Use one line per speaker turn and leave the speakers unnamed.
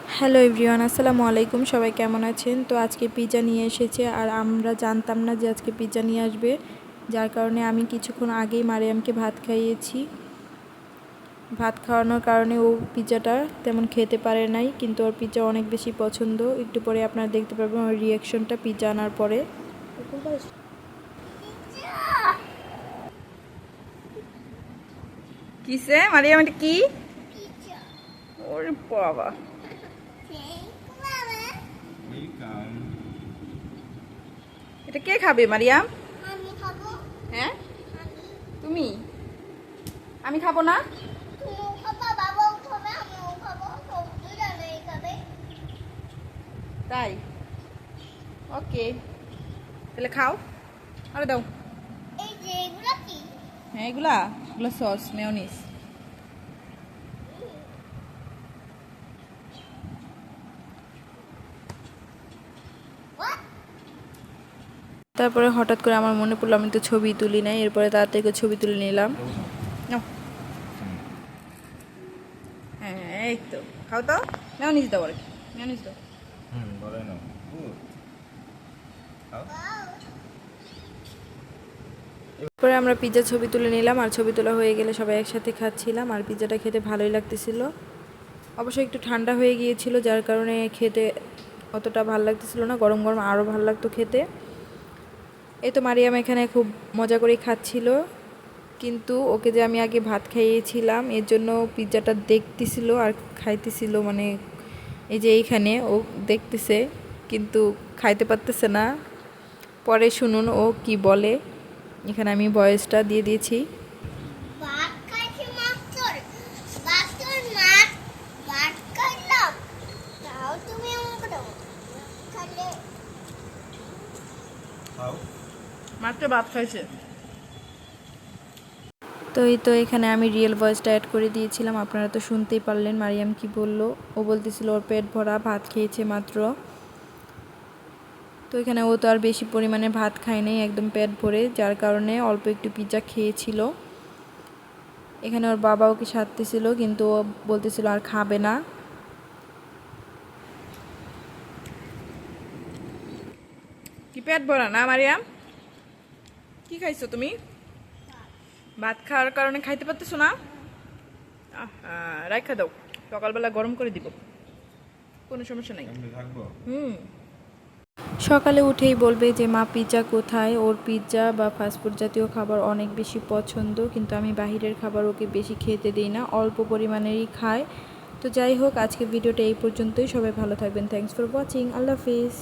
Hello everyone আসসালামু আলাইকুম। সবাই কেমন আছেন? তো আজকে পিৎজা নিয়ে এসেছে আর আমরা জানতাম না যে আজকে পিৎজা নিয়ে আসবে। যার কারণে আমি কিছুক্ষণ আগেই মারিয়ামকে ভাত খাইয়েছি। ভাত খাওয়ানোর কারণে ও পিৎজাটা তেমন খেতে পারে নাই কিন্তু ওর পিৎজা অনেক বেশি পছন্দ। একটু পরে আপনারা দেখতে পারবেন ওর রিয়াকশনটা পিৎজা আনার পরে।
কিসে? মারিয়াম এটা কি? ওরে বাবা। এটা কে খাবে মারিয়াম? হ্যাঁ? তুমি? আমি খাব না? তাই? ওকে। তাহলে খাও। আরে দাও।
এই যে
হ্যাঁ এগুলা। এগুলো সস মেয়নিস।
তারপরে হঠাৎ করে আমার মনে পড়ল আমি তো ছবি তুলি নাই এরপরে তাড়াতাড়ি করে ছবি তুলে নিলাম।
হ্যাঁ এই তো। খাও তো। দাও আর কি।
এরপরে আমরা পিৎজা ছবি তুলে নিলাম আর ছবি তোলা হয়ে গেলে সবাই একসাথে খাচ্ছিলাম আর পিৎজাটা খেতে ভালোই লাগতেছিল। অবশ্যই একটু ঠান্ডা হয়ে গিয়েছিল যার কারণে খেতে অতটা ভালো লাগতেছিল না গরম গরম আরও ভালো লাগতো খেতে। এই তো মারিয়াম এখানে খুব মজা করে খাচ্ছিল। কিন্তু ওকে যে আমি আগে ভাত খাইয়েছিলাম, এর জন্য পিৎজাটা দেখতেছিল আর খাইতেছিল মানে এই যে এইখানে, ও দেখতেছে কিন্তু খাইতে পারতেছে না। পরে শুনুন ও কি বলে। এখানে আমি বয়সটা দিয়ে দিয়েছি
ভাত খাইছি মাত্র মাত্র মাছ ভাত খাইলাম তাও তুমি আমাকে দাও খালে
খাও
মাত্র ভাত খাইছে।
তো এই তো এখানে আমি রিয়েল ভয়েসটা অ্যাড করে দিয়েছিলাম। আপনারা তো শুনতেই পারলেন মারিয়াম কি বলল। ও বলতেছিল ওর পেট ভরা ভাত খেয়েছে মাত্র। তো এখানে ও তো আর বেশি পরিমাণে ভাত খায় নাই একদম পেট ভরে যার কারণে অল্প একটু পিৎজা খেয়েছিল। এখানে ওর বাবা ওকে সারতেছিল কিন্তু ও বলতেছিল আর খাবে না।
কি পেট ভরা না মারিয়াম? কি খাইছো তুমি? ভাত খাওয়ার কারণে খাইতে পারতেছো না? আহা, রাখা দাও সকালবেলা গরম করে দিব। কোনো সমস্যা নাই। হুম।
সকালে উঠেই বলবে যে মা পিৎজা কোথায়? ওর পিৎজা বা ফাস্টফুড জাতীয় খাবার অনেক বেশি পছন্দ কিন্তু আমি বাহিরের খাবার ওকে বেশি খেতে দিই না অল্প পরিমাণেরই খায়। তো যাই হোক আজকে ভিডিওটা এই পর্যন্তই। সবাই ভালো থাকবেন। থ্যাংকস ফর ওয়াচিং আল্লাহ হাফিজ।